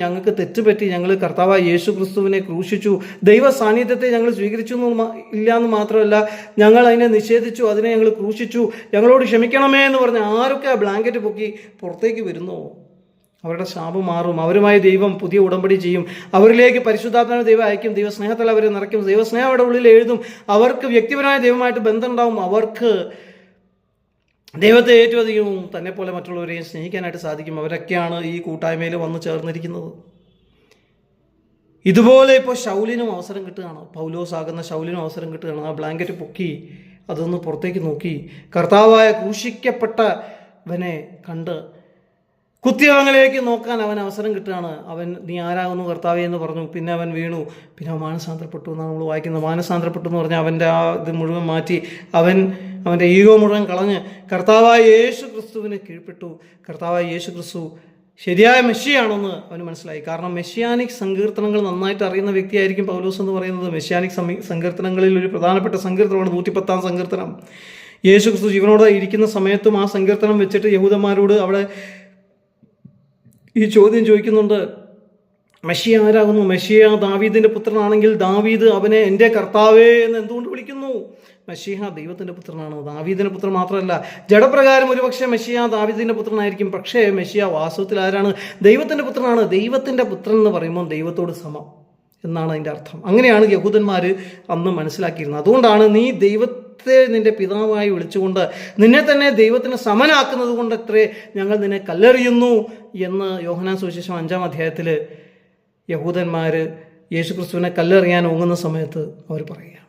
ഞങ്ങൾക്ക് തെറ്റുപറ്റി ഞങ്ങൾ കർത്താവായ യേശു ക്രിസ്തുവിനെ ക്രൂശിച്ചു. ദൈവ സാന്നിധ്യത്തെ ഞങ്ങൾ സ്വീകരിച്ചു എന്ന് ഇല്ല എന്ന് മാത്രമല്ല ഞങ്ങൾ അതിനെ നിഷേധിച്ചു അതിനെ ഞങ്ങൾ ക്രൂശിച്ചു. ഞങ്ങളോട് ക്ഷമിക്കണമേ എന്ന് പറഞ്ഞ് ആരൊക്കെ ആ ബ്ലാങ്കറ്റ് പൊക്കി പുറത്തേക്ക് വരുന്നോ? അവരുടെ ശാപം മാറും. അവരുമായി ദൈവം പുതിയ ഉടമ്പടി ചെയ്യും. അവരിലേക്ക് പരിശുദ്ധാത്മാവ് ദൈവം അയക്കും. ദൈവസ്നേഹത്തിൽ അവരെ നിറയ്ക്കും. ദൈവസ്നേഹം അവരുടെ ഉള്ളിൽ എഴുതും. അവർക്ക് വ്യക്തിപരമായ ദൈവമായിട്ട് ബന്ധമുണ്ടാവും അവർക്ക് ദൈവത്തെ ഏറ്റവും അധികം തന്നെ പോലെ മറ്റുള്ളവരെയും സ്നേഹിക്കാനായിട്ട് സാധിക്കും. അവരൊക്കെയാണ് ഈ കൂട്ടായ്മയിൽ വന്ന് ചേർന്നിരിക്കുന്നത്. ഇതുപോലെ ഇപ്പോൾ ശൗലിനും അവസരം കിട്ടുകയാണ്. പൗലോസ് ആകുന്ന ശൗലിനും അവസരം കിട്ടുകയാണ്. ആ ബ്ലാങ്കറ്റ് പൊക്കി അതൊന്ന് പുറത്തേക്ക് നോക്കി. കർത്താവായ ക്രൂശിക്കപ്പെട്ടവനെ കണ്ട് കുത്തിയവങ്ങളിലേക്ക് നോക്കാൻ അവൻ അവസരം കിട്ടുകയാണ് അവൻ നീ ആരാകുന്നു? കർത്താവേ എന്ന് പറഞ്ഞു. പിന്നെ അവൻ വീണു. പിന്നെ അവൻ മാനസാന്തരപ്പെട്ടു എന്നാണ് നമ്മൾ വായിക്കുന്നത്. മാനസാന്തരപ്പെട്ടു എന്ന് പറഞ്ഞാൽ അവന്റെ ആ ഇത് മുഴുവൻ മാറ്റി അവൻ അവന്റെ ഈഗോ മുഴുവൻ കളഞ്ഞ് കർത്താവായ യേശു ക്രിസ്തുവിന് കീഴ്പ്പെട്ടു. കർത്താവായ യേശു ക്രിസ്തു ശരിയായ മെസ്സിയാണെന്ന് അവന് മനസ്സിലായി. കാരണം മെസ്സിയാനിക് സങ്കീർത്തനങ്ങൾ നന്നായിട്ട് അറിയുന്ന വ്യക്തിയായിരിക്കും പൗലോസ് എന്ന് പറയുന്നത്. മെസ്സിയാനിക് സമി- സങ്കീർത്തനങ്ങളിൽ ഒരു പ്രധാനപ്പെട്ട സങ്കീർത്തനമാണ് നൂറ്റിപ്പത്താം സങ്കീർത്തനം. യേശു ക്രിസ്തു ജീവനോടെ ഇരിക്കുന്ന സമയത്തും ആ സങ്കീർത്തനം വെച്ചിട്ട് യഹൂദന്മാരോട് അവിടെ ഈ ചോദ്യം ചോദിക്കുന്നുണ്ട് മെഷിയ ആരാകുന്നു? മെഷിയ ദാവീദിന്റെ പുത്രനാണെങ്കിൽ ദാവീദ് അവനെ എന്റെ കർത്താവേ എന്ന് എന്തുകൊണ്ട് വിളിക്കുന്നു? മെഷിഹ ദൈവത്തിന്റെ പുത്രനാണ്. ദാവീദിന്റെ പുത്രൻ മാത്രമല്ല ജഡപ്രകാരം ഒരുപക്ഷെ മെഷിയ ദാവീദിന്റെ പുത്രനായിരിക്കും. പക്ഷേ മെഷിയ വാസ്തവത്തിൽ ആരാണ്? ദൈവത്തിന്റെ പുത്രനാണ്. ദൈവത്തിന്റെ പുത്രൻ എന്ന് പറയുമ്പോൾ ദൈവത്തോട് സമം എന്നാണ് അതിന്റെ അർത്ഥം. അങ്ങനെയാണ് യഹൂദന്മാർ അന്ന് മനസ്സിലാക്കിയിരുന്നത്. അതുകൊണ്ടാണ് നീ ദൈവത്തെ നിന്റെ പിതാവായി വിളിച്ചുകൊണ്ട് നിന്നെ തന്നെ ദൈവത്തിന് സമനാക്കുന്നത് കൊണ്ട് ഞങ്ങൾ നിന്നെ കല്ലെറിയുന്നു എന്ന് യോഹനാൻ സുവിശേഷം അഞ്ചാം അധ്യായത്തിൽ യഹൂദന്മാർ യേശുക്രിസ്തുവിനെ കല്ലെറിയാൻ ഓങ്ങുന്ന സമയത്ത് അവർ പറയുകയാണ്.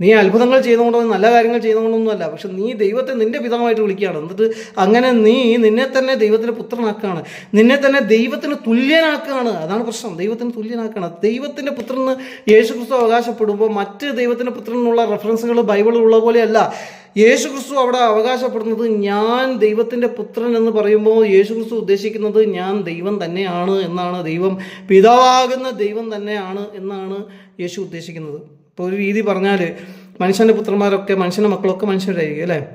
നീ അത്ഭുതങ്ങൾ ചെയ്തുകൊണ്ടൊന്നും നല്ല കാര്യങ്ങൾ ചെയ്തുകൊണ്ടൊന്നുമല്ല. പക്ഷെ നീ ദൈവത്തെ നിന്റെ പിതാവായിട്ട് വിളിക്കുകയാണ്. എന്നിട്ട് അങ്ങനെ നീ നിന്നെ തന്നെ ദൈവത്തിന്റെ പുത്രനാക്കുകയാണ്. നിന്നെ തന്നെ ദൈവത്തിന് തുല്യനാക്കുകയാണ്. അതാണ് പ്രശ്നം. ദൈവത്തിന് തുല്യനാക്കുകയാണ്. ദൈവത്തിന്റെ പുത്രന് യേശു ക്രിസ്തു അവകാശപ്പെടുമ്പോൾ മറ്റ് ദൈവത്തിന്റെ പുത്രനുള്ള റെഫറൻസുകൾ ബൈബിളിൽ ഉള്ള പോലെയല്ല. യേശു ക്രിസ്തു അവിടെ അവകാശപ്പെടുന്നത് ഞാൻ ദൈവത്തിന്റെ പുത്രൻ എന്ന് പറയുമ്പോൾ യേശു ക്രിസ്തു ഉദ്ദേശിക്കുന്നത് ഞാൻ ദൈവം തന്നെയാണ് എന്നാണ് ദൈവം പിതാവാകുന്ന ദൈവം തന്നെയാണ് എന്നാണ് യേശു ഉദ്ദേശിക്കുന്നത്. ഇപ്പോൾ ഒരു രീതി പറഞ്ഞാൽ മനുഷ്യന്റെ പുത്രന്മാരൊക്കെ മനുഷ്യന്റെ മക്കളൊക്കെ മനുഷ്യരായിരിക്കും അല്ലേ?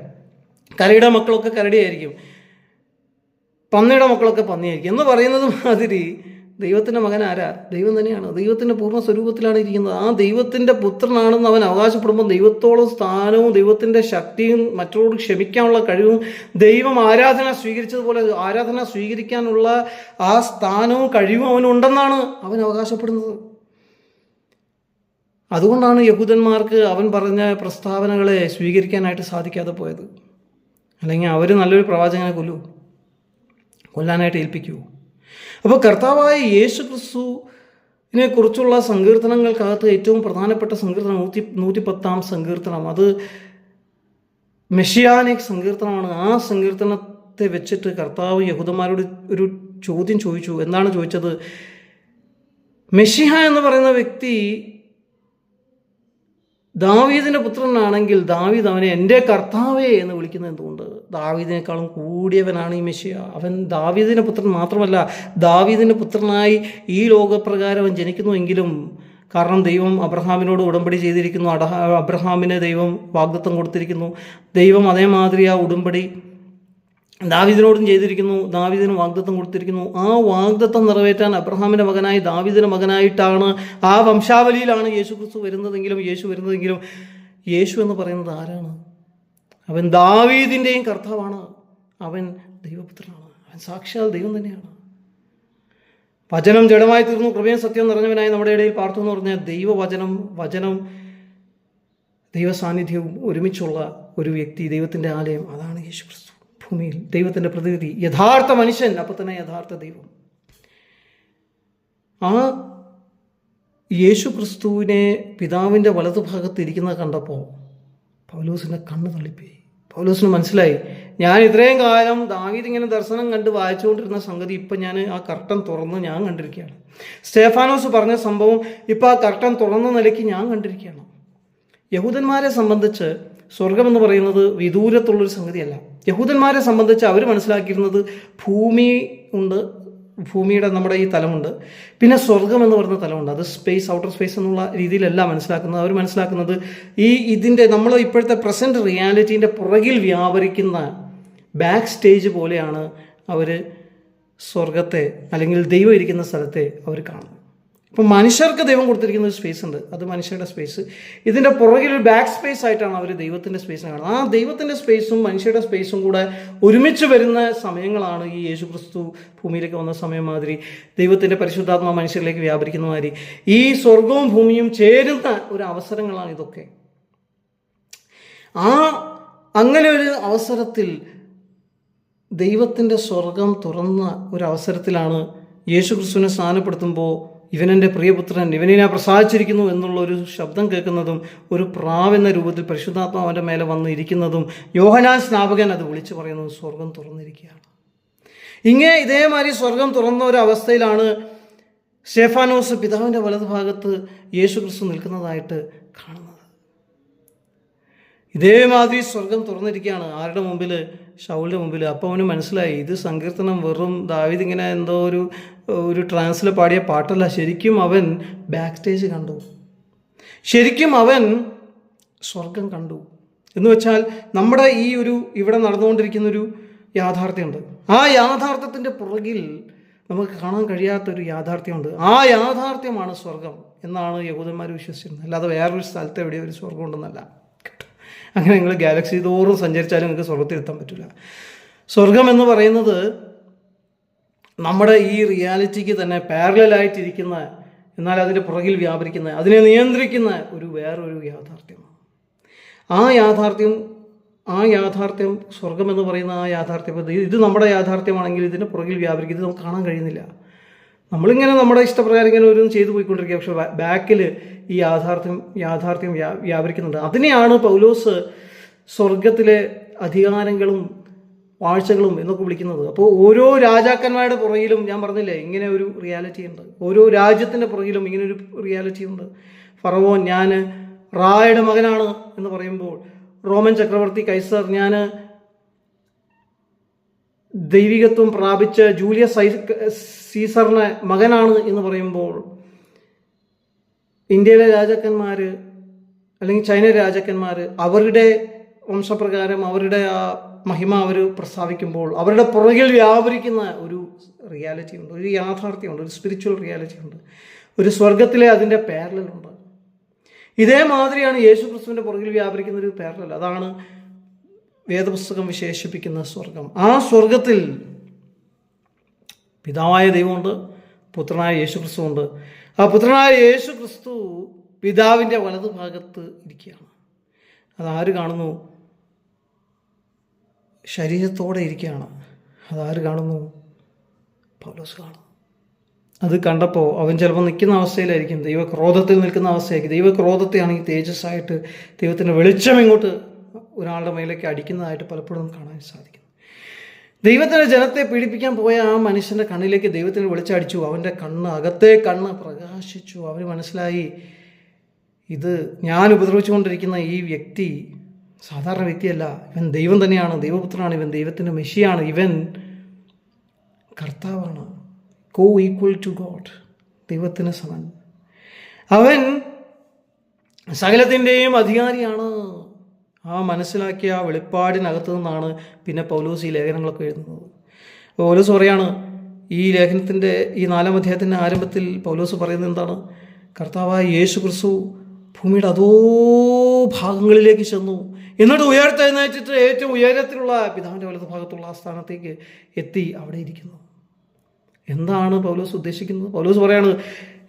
കരയുടെ മക്കളൊക്കെ കരടിയായിരിക്കും. പന്നിയുടെ മക്കളൊക്കെ പന്നിയായിരിക്കും. എന്ന് പറയുന്നത് മാതിരി ദൈവത്തിന്റെ മകൻ ആരാ? ദൈവം തന്നെയാണ്. ദൈവത്തിന്റെ പൂർണ സ്വരൂപത്തിലാണ് ഇരിക്കുന്നത്. ആ ദൈവത്തിന്റെ പുത്രനാണെന്ന് അവൻ അവകാശപ്പെടുമ്പോൾ ദൈവത്തോളം സ്ഥാനവും ദൈവത്തിന്റെ ശക്തിയും മറ്റുള്ളവർ ക്ഷമിക്കാനുള്ള കഴിവും ദൈവം ആരാധന സ്വീകരിച്ചതുപോലെ ആരാധന സ്വീകരിക്കാനുള്ള ആ സ്ഥാനവും കഴിവും അവനുണ്ടെന്നാണ് അവൻ അവകാശപ്പെടുന്നത്. അതുകൊണ്ടാണ് യഹൂദന്മാർക്ക് അവൻ പറഞ്ഞ പ്രസ്താവനകളെ സ്വീകരിക്കാനായിട്ട് സാധിക്കാതെ പോയത്. അല്ലെങ്കിൽ അവർ നല്ലൊരു പ്രവാചകനെ കൊല്ലു കൊല്ലാനായിട്ട് ഏൽപ്പിക്കൂ. അപ്പോൾ കർത്താവായ യേശു ക്രിസ്തുവിനെ കുറിച്ചുള്ള സങ്കീർത്തനങ്ങൾക്കകത്ത് ഏറ്റവും പ്രധാനപ്പെട്ട സങ്കീർത്തനം നൂറ്റി നൂറ്റിപ്പത്താം സങ്കീർത്തനം. അത് മെഷിയാനിക് സങ്കീർത്തനമാണ്. ആ സങ്കീർത്തനത്തെ വെച്ചിട്ട് കർത്താവ് യഹൂദന്മാരോട് ഒരു ചോദ്യം ചോദിച്ചു. എന്താണ് ചോദിച്ചത്? മെഷിഹ എന്ന് പറയുന്ന വ്യക്തി ദാവീദിന്റെ പുത്രനാണെങ്കിൽ ദാവീദ് അവനെ എന്റെ കർത്താവേ എന്ന് വിളിക്കുന്നത് എന്തുകൊണ്ട്? ദാവീദിനേക്കാളും കൂടിയവനാണ് ഈ മെഷ്യ അവൻ ദാവീദിന്റെ പുത്രൻ മാത്രമല്ല ദാവീദിന്റെ പുത്രനായി ഈ ലോകപ്രകാരം അവൻ ജനിക്കുന്നുവെങ്കിലും കാരണം ദൈവം അബ്രഹാമിനോട് ഉടമ്പടി ചെയ്തിരിക്കുന്നു. അബ്രഹാമിന് ദൈവം വാഗ്ദത്വം കൊടുത്തിരിക്കുന്നു. ദൈവം അതേമാതിരി ആ ഉടമ്പടി ദാവിദിനോടും ചെയ്തിരിക്കുന്നു ദാവിദിന് വാഗ്ദത്തം കൊടുത്തിരിക്കുന്നു. ആ വാഗ്ദത്തം നിറവേറ്റാൻ അബ്രഹാമിന്റെ മകനായി ദാവിദിന്റെ മകനായിട്ടാണ് ആ വംശാവലിയിലാണ് യേശു ക്രിസ്തു വരുന്നതെങ്കിലും യേശു വരുന്നതെങ്കിലും. യേശു എന്ന് പറയുന്നത് ആരാണ്? അവൻ ദാവീദിന്റെയും കർത്താവാണ്. അവൻ ദൈവപുത്രനാണ്. അവൻ സാക്ഷാൽ ദൈവം തന്നെയാണ്. വചനം ജഡമായി തീർന്നു. കൃപയും സത്യം നിറഞ്ഞവനായി നമ്മുടെ ഇടയിൽ പാർത്തു എന്ന് പറഞ്ഞാൽ ദൈവവചനം വചനം ദൈവസാന്നിധ്യവും ഒരുമിച്ചുള്ള ഒരു വ്യക്തി ദൈവത്തിന്റെ ആലയം. അതാണ് യേശു ക്രിസ്തു ഭൂമിയിൽ ദൈവത്തിന്റെ പ്രതിനിധി യഥാർത്ഥ മനുഷ്യൻ അപ്പം തന്നെ യഥാർത്ഥ ദൈവം. ആ യേശു ക്രിസ്തുവിനെ പിതാവിന്റെ വലതുഭാഗത്ത് ഇരിക്കുന്നത് കണ്ടപ്പോൾ പൗലൂസിന്റെ കണ്ണ് തള്ളിപ്പോയി. പൗലൂസിന് മനസ്സിലായി ഞാൻ ഇത്രയും കാലം ദാവീദ് ഇങ്ങനെ ദർശനം കണ്ട് വായിച്ചുകൊണ്ടിരുന്ന സംഗതി ഇപ്പം ഞാൻ ആ കർട്ടൻ തുറന്ന് ഞാൻ കണ്ടിരിക്കുകയാണ്. സ്റ്റേഫാനോസ് പറഞ്ഞ സംഭവം ഇപ്പം ആ കർട്ടൻ തുറന്ന നിലയ്ക്ക് ഞാൻ കണ്ടിരിക്കുകയാണ്. യഹൂദന്മാരെ സംബന്ധിച്ച് സ്വർഗം എന്ന് പറയുന്നത് വിദൂരത്തുള്ളൊരു സംഗതിയല്ല. യഹൂദന്മാരെ സംബന്ധിച്ച് അവർ മനസ്സിലാക്കിയിരുന്നത് ഭൂമി ഉണ്ട് ഭൂമിയുടെ നമ്മുടെ ഈ തലമുണ്ട്. പിന്നെ സ്വർഗം എന്ന് പറയുന്ന തലമുണ്ട്. അത് സ്പേസ് ഔട്ടർ സ്പേസ് എന്നുള്ള രീതിയിലല്ല മനസ്സിലാക്കുന്നത്. അവർ മനസ്സിലാക്കുന്നത് ഈ ഇതിന്റെ നമ്മൾ ഇപ്പോഴത്തെ പ്രസന്റ് റിയാലിറ്റീന്റെ പുറകിൽ വ്യാപരിക്കുന്ന ബാക്ക് സ്റ്റേജ് പോലെയാണ് അവർ സ്വർഗത്തെ അല്ലെങ്കിൽ ദൈവം ഇരിക്കുന്ന സ്ഥലത്തെ അവർ കാണുന്നു ഇപ്പം മനുഷ്യർക്ക് ദൈവം കൊടുത്തിരിക്കുന്ന ഒരു സ്പേസ് ഉണ്ട്. അത് മനുഷ്യരുടെ സ്പേസ് ഇതിന്റെ പുറകിൽ ഒരു ബാക്ക് സ്പേസ് ആയിട്ടാണ് അവർ ദൈവത്തിന്റെ സ്പേസിനെ കാണുന്നത്. ആ ദൈവത്തിന്റെ സ്പേസും മനുഷ്യരുടെ സ്പേസും കൂടെ ഒരുമിച്ച് വരുന്ന സമയങ്ങളാണ് ഈ യേശു ക്രിസ്തു ഭൂമിയിലേക്ക് വന്ന സമയം മാതിരി ദൈവത്തിന്റെ പരിശുദ്ധാത്മ മനുഷ്യരിലേക്ക് വ്യാപരിക്കുന്ന മാതിരി ഈ സ്വർഗവും ഭൂമിയും ചേരുന്ന ഒരു അവസരങ്ങളാണ് ഇതൊക്കെ. ആ അങ്ങനെ ഒരു അവസരത്തിൽ ദൈവത്തിന്റെ സ്വർഗം തുറന്ന ഒരു അവസരത്തിലാണ് യേശു ക്രിസ്തുവിനെ സ്നാനപ്പെടുത്തുമ്പോൾ ഇവനെന്റെ പ്രിയപുത്രൻ ഇവനെ ഞാൻ പ്രസാദിച്ചിരിക്കുന്നു എന്നുള്ള ഒരു ശബ്ദം കേൾക്കുന്നതും ഒരു പ്രാവെന്ന രൂപത്തിൽ പരിശുദ്ധാത്മാവ് അവന്റെ മേലെ വന്നിരിക്കുന്നതും യോഹനാൻ സ്നാപകൻ അത് വിളിച്ചു പറയുന്നത് സ്വർഗം തുറന്നിരിക്കുകയാണ്. ഇങ്ങനെ ഇതേമാതിരി സ്വർഗം തുറന്ന ഒരു അവസ്ഥയിലാണ് സ്റ്റേഫാനോസ് പിതാവിന്റെ വലതുഭാഗത്ത് യേശു ക്രിസ്തു നിൽക്കുന്നതായിട്ട് കാണുന്നത്. ഇതേമാതിരി സ്വർഗം തുറന്നിരിക്കുകയാണ്. ആരുടെ മുമ്പിൽ ഷൗലിന്റെ മുമ്പിൽ അപ്പോൾ അവന് മനസ്സിലായി ഇത് സങ്കീർത്തനം വെറും ദാവിദ് ഇങ്ങനെ എന്തോ ഒരു ഒരു ട്രാൻസിൽ പാടിയ പാട്ടല്ല. ശരിക്കും അവൻ ബാക്ക് സ്റ്റേജ് കണ്ടു. ശരിക്കും അവൻ സ്വർഗം കണ്ടു. എന്ന് വെച്ചാൽ നമ്മുടെ ഈ ഒരു ഇവിടെ നടന്നുകൊണ്ടിരിക്കുന്ന ഒരു യാഥാർത്ഥ്യമുണ്ട്. ആ യാഥാർത്ഥ്യത്തിന്റെ പുറകിൽ നമുക്ക് കാണാൻ കഴിയാത്തൊരു യാഥാർത്ഥ്യമുണ്ട്. ആ യാഥാർത്ഥ്യമാണ് സ്വർഗം എന്നാണ് യഹൂദന്മാർ വിശ്വസിച്ചിരുന്നത്. അല്ലാതെ വേറൊരു സ്ഥലത്ത് എവിടെയോ ഒരു സ്വർഗം ഉണ്ടെന്നല്ല. അങ്ങനെ നിങ്ങൾ ഗാലക്സി തോറും സഞ്ചരിച്ചാലും നിങ്ങൾക്ക് സ്വർഗത്തിലെത്താൻ പറ്റില്ല സ്വർഗം എന്ന് പറയുന്നത് നമ്മുടെ ഈ റിയാലിറ്റിക്ക് തന്നെ പാരലായിട്ടിരിക്കുന്ന എന്നാൽ അതിന്റെ പുറകിൽ വ്യാപരിക്കുന്ന അതിനെ നിയന്ത്രിക്കുന്ന ഒരു വേറൊരു യാഥാർത്ഥ്യം. ആ യാഥാർത്ഥ്യം ആ യാഥാർത്ഥ്യം സ്വർഗം എന്ന് പറയുന്ന ആ യാഥാർത്ഥ്യം ഇത് നമ്മുടെ യാഥാർത്ഥ്യമാണെങ്കിൽ ഇതിന്റെ പുറകിൽ വ്യാപരിക്കുന്നത് നമുക്ക് കാണാൻ കഴിയുന്നില്ല. നമ്മളിങ്ങനെ നമ്മുടെ ഇഷ്ടപ്രകാരം ഇങ്ങനെ ഓരോന്നും ചെയ്തു പോയിക്കൊണ്ടിരിക്കുക. പക്ഷെ ബാക്കിൽ ഈ യാഥാർത്ഥ്യം യാഥാർത്ഥ്യം വ്യാ വ്യാപരിക്കുന്നുണ്ട്. അതിനെയാണ് പൗലോസ് സ്വർഗത്തിലെ അധികാരങ്ങളും വാഴ്ചകളും എന്നൊക്കെ വിളിക്കുന്നത്. അപ്പോൾ ഓരോ രാജാക്കന്മാരുടെ പുറകിലും ഞാൻ പറഞ്ഞില്ലേ ഇങ്ങനെ ഒരു റിയാലിറ്റി ഉണ്ട്. ഓരോ രാജ്യത്തിന്റെ പുറകിലും ഇങ്ങനെ ഒരു റിയാലിറ്റി ഉണ്ട്. ഫറവോ ഞാൻ റായുടെ മകനാണ് എന്ന് പറയുമ്പോൾ റോമൻ ചക്രവർത്തി കൈസർ ഞാൻ ദൈവികത്വം പ്രാപിച്ച ജൂലിയസ് സീസറിന് മകനാണ് എന്ന് പറയുമ്പോൾ ഇന്ത്യയിലെ രാജാക്കന്മാർ അല്ലെങ്കിൽ ചൈന രാജാക്കന്മാർ അവരുടെ വംശപ്രകാരം അവരുടെ ആ മഹിമ അവർ പ്രസ്താവിക്കുമ്പോൾ അവരുടെ പുറകിൽ വ്യാപരിക്കുന്ന ഒരു റിയാലിറ്റി ഉണ്ട് ഒരു യാഥാർത്ഥ്യമുണ്ട് ഒരു സ്പിരിച്വൽ റിയാലിറ്റി ഉണ്ട് ഒരു സ്വർഗത്തിലെ അതിന്റെ പാരലുണ്ട് ഇതേമാതിരിയാണ് യേശു ക്രിസ്തുവിന്റെ പുറകിൽ വ്യാപരിക്കുന്ന ഒരു പാരലൽ അതാണ് വേദപുസ്തകം വിശേഷിപ്പിക്കുന്ന സ്വർഗം ആ സ്വർഗത്തിൽ പിതാവായ ദൈവമുണ്ട് പുത്രനായ യേശു ക്രിസ്തു ഉണ്ട് ആ പുത്രനായ യേശു ക്രിസ്തു പിതാവിന്റെ വലതുഭാഗത്ത് ഇരിക്കുകയാണ്. അതാര് കാണുന്നു? ശരീരത്തോടെ ഇരിക്കുകയാണ്. അതാര് കാണുന്നു? പൗലോസ് കാണുന്നു. അത് കണ്ടപ്പോൾ അവൻ ചിലപ്പോൾ നിൽക്കുന്ന അവസ്ഥയിലായിരിക്കും. ദൈവക്രോധത്തിൽ നിൽക്കുന്ന അവസ്ഥയായിരിക്കും. ദൈവക്രോധത്തെയാണെങ്കിൽ തേജസ്സായിട്ട് ദൈവത്തിന്റെ വെളിച്ചം ഇങ്ങോട്ട് ഒരാളുടെ മേലേക്ക് അടിക്കുന്നതായിട്ട് പലപ്പോഴും കാണാൻ സാധിക്കും. ദൈവത്തിന്റെ ജനത്തെ പീഡിപ്പിക്കാൻ പോയ ആ മനുഷ്യന്റെ കണ്ണിലേക്ക് ദൈവത്തിന് വെളിച്ചടിച്ചു അവന്റെ കണ്ണ് അകത്തെ കണ്ണ് പ്രകാശിച്ചു. അവന് മനസ്സിലായി ഇത് ഞാൻ ഉപദ്രവിച്ചുകൊണ്ടിരിക്കുന്ന ഈ വ്യക്തി സാധാരണ വ്യക്തിയല്ല. ഇവൻ ദൈവം തന്നെയാണ്. ദൈവപുത്രനാണ് ഇവൻ. ദൈവത്തിന്റെ മെഷിയാണ് ഇവൻ. കർത്താവാണ്. Coequal to God. ദൈവത്തിന് സമൻ. അവൻ സകലത്തിന്റെയും അധികാരിയാണ്. ആ മനസ്സിലാക്കിയ ആ വെളിപ്പാടിനകത്ത് നിന്നാണ് പിന്നെ പൗലോസ് ഈ ലേഖനങ്ങളൊക്കെ എഴുതുന്നത്. പൗലോസ് പറയാണ് ഈ ലേഖനത്തിന്റെ ഈ നാലാം അധ്യായത്തിന്റെ ആരംഭത്തിൽ പൗലോസ് പറയുന്നത് എന്താണ്? കർത്താവായ യേശു ക്രിസ്തു ഭൂമിയുടെ അതോ ഭാഗങ്ങളിലേക്ക് ചെന്നു. എന്നിട്ട് ഉയർത്തെഴുന്നേറ്റിട്ട് ഏറ്റവും ഉയരത്തിലുള്ള പിതാവിന്റെ വലത് ഭാഗത്തുള്ള ആ സ്ഥാനത്തേക്ക് എത്തി അവിടെ ഇരിക്കുന്നു. എന്താണ് പൗലോസ് ഉദ്ദേശിക്കുന്നത്? പൗലോസ് പറയാണ്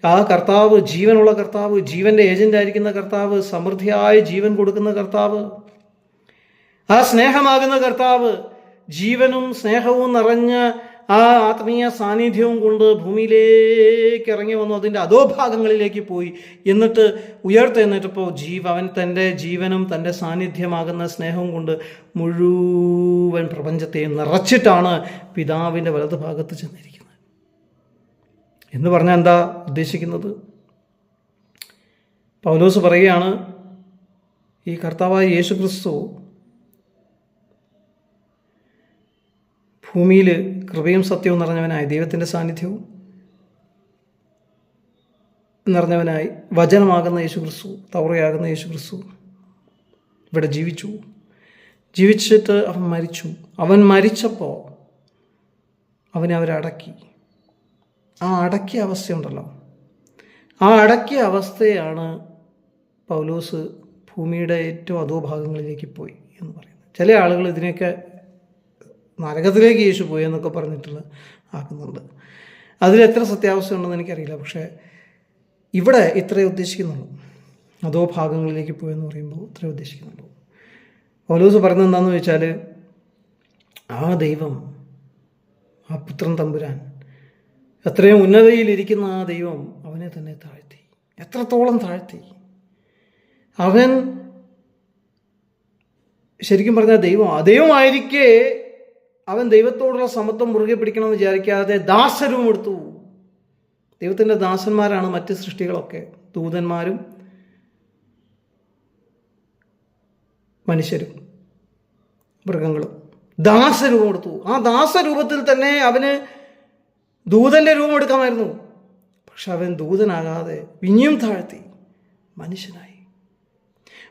ആ കർത്താവ് ജീവനുള്ള കർത്താവ് ജീവന്റെ ഏജന്റ് ആയിരിക്കുന്ന കർത്താവ് സമൃദ്ധിയായ ജീവൻ കൊടുക്കുന്ന കർത്താവ് ആ സ്നേഹമാകുന്ന കർത്താവ് ജീവനും സ്നേഹവും നിറഞ്ഞ ആ ആത്മീയ സാന്നിധ്യവും കൊണ്ട് ഭൂമിയിലേക്ക് ഇറങ്ങി വന്നു അതിന്റെ അധോഭാഗങ്ങളിലേക്ക് പോയി. എന്നിട്ട് ഉയർത്തെഴുന്നേറ്റപ്പോൾ ജീവ അവൻ തന്റെ ജീവനും തന്റെ സാന്നിധ്യമാകുന്ന സ്നേഹവും കൊണ്ട് മുഴുവൻ പ്രപഞ്ചത്തെയും നിറച്ചിട്ടാണ് പിതാവിന്റെ വലതുഭാഗത്ത് ചെന്നിരിക്കുന്നത്. എന്ന് പറഞ്ഞാൽ എന്താ ഉദ്ദേശിക്കുന്നത്? പൗലോസ് പറയുകയാണ് ഈ കർത്താവായ യേശു ക്രിസ്തു ഭൂമിയിൽ കൃപയും സത്യവും നിറഞ്ഞവനായി ദൈവത്തിന്റെ സാന്നിധ്യവും നിറഞ്ഞവനായി വചനമാകുന്ന യേശു ക്രിസ്തു തവറയാകുന്ന യേശു ക്രിസ്തു ഇവിടെ ജീവിച്ചു. ജീവിച്ചിട്ട് അവൻ മരിച്ചു. അവൻ മരിച്ചപ്പോൾ അവനെ അവരടക്കി ആ അടക്കിയ അവസ്ഥയുണ്ടല്ലോ ആ അടക്കിയ അവസ്ഥയാണ് പൗലോസ് ഭൂമിയുടെ ഏറ്റവും അധോഭാഗങ്ങളിലേക്ക് പോയി എന്ന് പറയുന്നത്. ചില ആളുകൾ ഇതിനെയൊക്കെ നരകത്തിലേക്ക് യേശു പോയി എന്നൊക്കെ പറഞ്ഞിട്ടുള്ള ആക്കുന്നുണ്ട്. അതിൽ എത്ര സത്യാവസ്ഥ ഉണ്ടെന്ന് എനിക്കറിയില്ല. പക്ഷേ ഇവിടെ ഇത്രേ ഉദ്ദേശിക്കുന്നുള്ളൂ. അതോ ഭാഗങ്ങളിലേക്ക് പോയെന്ന് പറയുമ്പോൾ ഇത്രേ ഉദ്ദേശിക്കുന്നുള്ളൂ. പൗലോസ് പറയുന്നത് എന്താണെന്ന് വെച്ചാൽ ആ ദൈവം ആ പുത്രൻ തമ്പുരാൻ എത്രയും ഉന്നതയിലിരിക്കുന്ന ആ ദൈവം അവനെ തന്നെ താഴ്ത്തി. എത്രത്തോളം താഴ്ത്തി. അവൻ ശരിക്കും പറഞ്ഞാൽ ദൈവം ദൈവമായിരിക്കെ അവൻ ദൈവത്തോടുള്ള സമത്വം മുറുകെ പിടിക്കണമെന്ന് വിചാരിക്കാതെ ദാസരൂപം എടുത്തു. ദൈവത്തിന്റെ ദാസന്മാരാണ് മറ്റ് സൃഷ്ടികളൊക്കെ. ദൂതന്മാരും മനുഷ്യരും മൃഗങ്ങളും. ദാസരൂപം എടുത്തു. ആ ദാസരൂപത്തിൽ തന്നെ അവന് ദൂതന്റെ രൂപം എടുക്കാമായിരുന്നു. പക്ഷെ അവൻ ദൂതനാകാതെ പിന്നെയും താഴ്ത്തി മനുഷ്യനായി.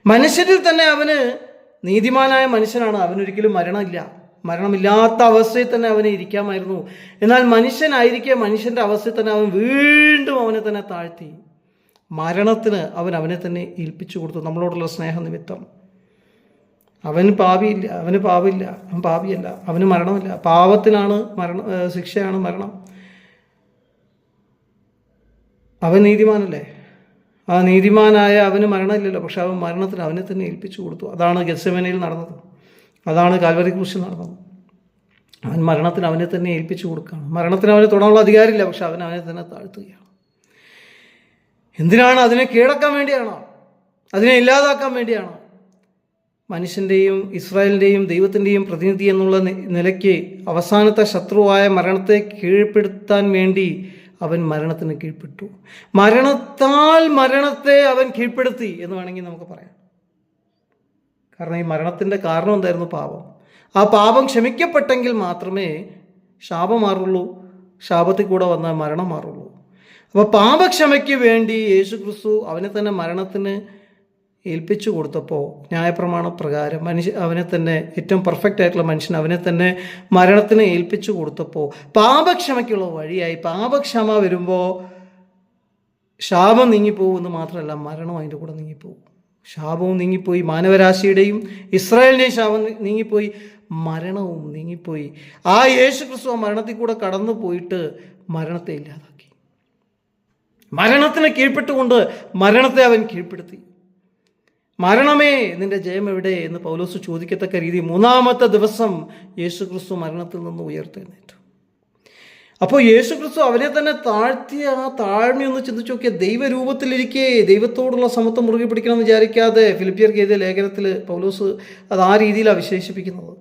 മനുഷ്യരിൽ തന്നെ അവന് നീതിമാനായ മനുഷ്യനാണ്. അവനൊരിക്കലും മരണമില്ല. മരണമില്ലാത്ത അവസ്ഥയിൽ തന്നെ അവന് ഇരിക്കാമായിരുന്നു. എന്നാൽ മനുഷ്യനായിരിക്കെ മനുഷ്യന്റെ അവസ്ഥയിൽ തന്നെ അവൻ വീണ്ടും അവനെ തന്നെ താഴ്ത്തി. മരണത്തിന് അവൻ അവനെ തന്നെ ഏൽപ്പിച്ചു കൊടുത്തു. നമ്മളോടുള്ള സ്നേഹനിമിത്തം അവന് പാപിയില്ല അവന് പാപില്ല അവൻ പാപിയല്ല അവന് മരണമില്ല. പാപത്തിനാണ് മരണം ശിക്ഷയാണ് മരണം. അവൻ നീതിമാനല്ലേ? ആ നീതിമാനായ അവന് മരണമില്ലല്ലോ പക്ഷെ അവൻ മരണത്തിന് അവനെ തന്നെ ഏൽപ്പിച്ചു കൊടുത്തു. അതാണ് ഗസമേനയിൽ നടന്നത്. അതാണ് കാൽവരി കുറിച്ച് നടന്നത്. അവൻ മരണത്തിന് അവനെ തന്നെ ഏൽപ്പിച്ചു കൊടുക്കുകയാണ്. മരണത്തിന് അവന് തൊടാനുള്ള അധികാരമില്ല പക്ഷെ അവൻ അവനെ തന്നെ താഴ്ത്തുകയാണ്. എന്തിനാണ് അതിനെ കീഴടക്കാൻ വേണ്ടിയാണോ? അതിനെ ഇല്ലാതാക്കാൻ വേണ്ടിയാണോ? മനുഷ്യന്റെയും ഇസ്രായേലിന്റെയും ദൈവത്തിന്റെയും പ്രതിനിധി എന്നുള്ള നിലയ്ക്ക് അവസാനത്തെ ശത്രുവായ മരണത്തെ കീഴ്പ്പെടുത്താൻ വേണ്ടി അവൻ മരണത്തിന് കീഴ്പ്പെട്ടു. മരണത്താൽ മരണത്തെ അവൻ കീഴ്പ്പെടുത്തി എന്ന് വേണമെങ്കിൽ നമുക്ക് പറയാം. കാരണം ഈ മരണത്തിന്റെ കാരണം എന്തായിരുന്നു പാപം? ആ പാപം ക്ഷമിക്കപ്പെട്ടെങ്കിൽ മാത്രമേ ശാപം മാറുള്ളൂ ശാപത്തിൽ കൂടെ വന്ന മരണം മാറുള്ളൂ. അപ്പോൾ പാപക്ഷമയ്ക്ക് വേണ്ടി യേശു ക്രിസ്തു അവനെ തന്നെ മരണത്തിന് ഏൽപ്പിച്ചു കൊടുത്തപ്പോൾ ന്യായപ്രമാണ പ്രകാരം മനുഷ്യ അവനെ തന്നെ ഏറ്റവും പെർഫെക്റ്റ് ആയിട്ടുള്ള മനുഷ്യൻ അവനെ തന്നെ മരണത്തിന് ഏൽപ്പിച്ചു കൊടുത്തപ്പോൾ പാപക്ഷമയ്ക്കുള്ള വഴിയായി പാപക്ഷമ വരുമ്പോൾ ശാപം നീങ്ങിപ്പോകുമെന്ന് മാത്രമല്ല മരണം അതിന്റെ കൂടെ നീങ്ങിപ്പോകും ശാപവും നീങ്ങിപ്പോയി മാനവരാശിയുടെയും ഇസ്രായേലിന്റെയും ശാപം നീങ്ങിപ്പോയി മരണവും നീങ്ങിപ്പോയി. ആ യേശു ക്രിസ്തു മരണത്തിൽ കൂടെ കടന്നു പോയിട്ട് മരണത്തെ ഇല്ലാതാക്കി. മരണത്തിന് കീഴ്പ്പെട്ടുകൊണ്ട് മരണത്തെ അവൻ കീഴ്പ്പെടുത്തി. മരണമേ നിന്റെ ജയം എവിടെ എന്ന് പൗലോസ് ചോദിക്കത്തക്ക രീതി മൂന്നാമത്തെ ദിവസം യേശു ക്രിസ്തു മരണത്തിൽ നിന്ന് ഉയർത്തെഴുന്നേറ്റു. അപ്പോൾ യേശു ക്രിസ്തു അവരെ തന്നെ താഴ്ത്തിയ ആ താഴ്മയൊന്ന് ചിന്തിച്ചു നോക്കിയ ദൈവരൂപത്തിലിരിക്കെ ദൈവത്തോടുള്ള സമത്വം മുറുകെ പിടിക്കണമെന്ന് വിചാരിക്കാതെ ഫിലിപ്പിയർ എഴുതിയ ലേഖനത്തിൽ പൗലോസ് അത് ആ രീതിയിലാണ് വിശേഷിപ്പിക്കുന്നത്.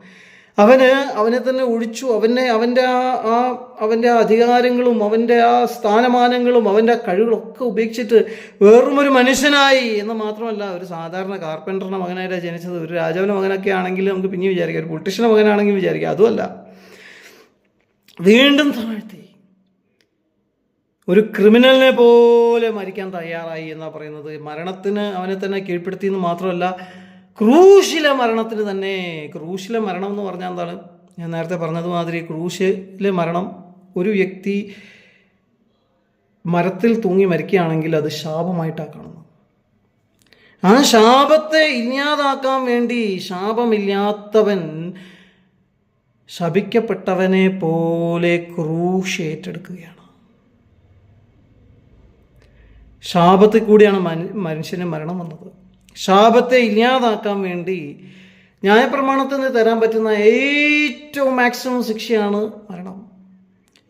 അവന് അവനെ തന്നെ ഒഴിച്ചു അവനെ അവന്റെ ആ ആ അവന്റെ അധികാരങ്ങളും അവന്റെ ആ സ്ഥാനമാനങ്ങളും അവന്റെ ആ കഴിവുകളൊക്കെ ഉപേക്ഷിച്ചിട്ട് വെറും ഒരു മനുഷ്യനായി എന്ന് മാത്രമല്ല ഒരു സാധാരണ കാർപ്പന്ററിന്റെ മകനായിട്ടാണ് ജനിച്ചത് ഒരു രാജാവിന്റെ മകനൊക്കെ ആണെങ്കിൽ നമുക്ക് പിന്നെ വിചാരിക്കാം ഒരു പൊളിറ്റീഷ്യന്റെ മകനാണെങ്കിൽ വിചാരിക്കാം അതുമല്ല. വീണ്ടും താഴ്ത്തി. ഒരു ക്രിമിനലിനെ പോലെ മരിക്കാൻ തയ്യാറായി എന്നാ പറയുന്നത്. മരണത്തിന് അവനെ തന്നെ കീഴ്പ്പെടുത്തി എന്ന് മാത്രമല്ല ക്രൂശില മരണത്തിന് തന്നെ ക്രൂശില മരണം എന്ന് പറഞ്ഞാൽ എന്താണ്? ഞാൻ നേരത്തെ പറഞ്ഞതുമാതിരി ക്രൂശിലെ മരണം ഒരു വ്യക്തി മരത്തിൽ തൂങ്ങി മരിക്കുകയാണെങ്കിൽ അത് ശാപമായിട്ടാണ് കാണുന്നത് ആ ശാപത്തെ ഇല്ലാതാക്കാൻ വേണ്ടി ശാപമില്ലാത്തവൻ ശപിക്കപ്പെട്ടവനെ പോലെ ക്രൂശ് ഏറ്റെടുക്കുകയാണ്. ശാപത്തിൽ കൂടിയാണ് മനുഷ്യന് മരണം വന്നത്. ശാപത്തെ ഇല്ലാതാക്കാൻ വേണ്ടി ന്യായപ്രമാണത്തിൽ നിന്ന് തരാൻ പറ്റുന്ന ഏറ്റവും മാക്സിമം ശിക്ഷയാണ് മരണം.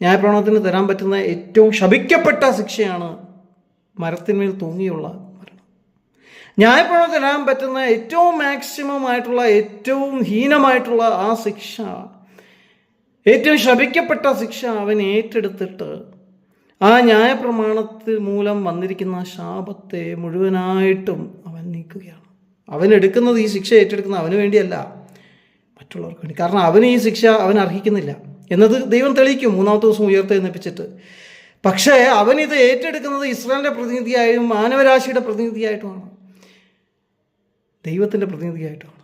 ന്യായപ്രമാണത്തിന് തരാൻ പറ്റുന്ന ഏറ്റവും ശപിക്കപ്പെട്ട ശിക്ഷയാണ് മരത്തിന്മേൽ തൂങ്ങിയുള്ള മരണം. ന്യായപ്രമാണത്തിന് തരാൻ പറ്റുന്ന ഏറ്റവും മാക്സിമം ആയിട്ടുള്ള ഏറ്റവും ഹീനമായിട്ടുള്ള ആ ശിക്ഷ ഏറ്റവും ശപിക്കപ്പെട്ട ശിക്ഷ അവൻ ഏറ്റെടുത്തിട്ട് ആ ന്യായപ്രമാണത്തിൽ മൂലം വന്നിരിക്കുന്ന ശാപത്തെ മുഴുവനായിട്ടും അവൻ നീക്കുകയാണ്. അവൻ എടുക്കുന്നത് ഈ ശിക്ഷ ഏറ്റെടുക്കുന്നത് അവന് വേണ്ടിയല്ല മറ്റുള്ളവർക്ക് വേണ്ടി. കാരണം അവന് ഈ ശിക്ഷ അവൻ അർഹിക്കുന്നില്ല. എന്നത് ദൈവം തെളിയിക്കും മൂന്നാമത്തെ ദിവസം ഉയർത്തെ എന്നിപ്പിച്ചിട്ട് പക്ഷേ അവൻ ഇത് ഏറ്റെടുക്കുന്നത് ഇസ്രായേലിന്റെ പ്രതിനിധിയായും മാനവരാശിയുടെ പ്രതിനിധിയായിട്ടുമാണ്. ദൈവത്തിന്റെ പ്രതിനിധിയായിട്ടാണ്.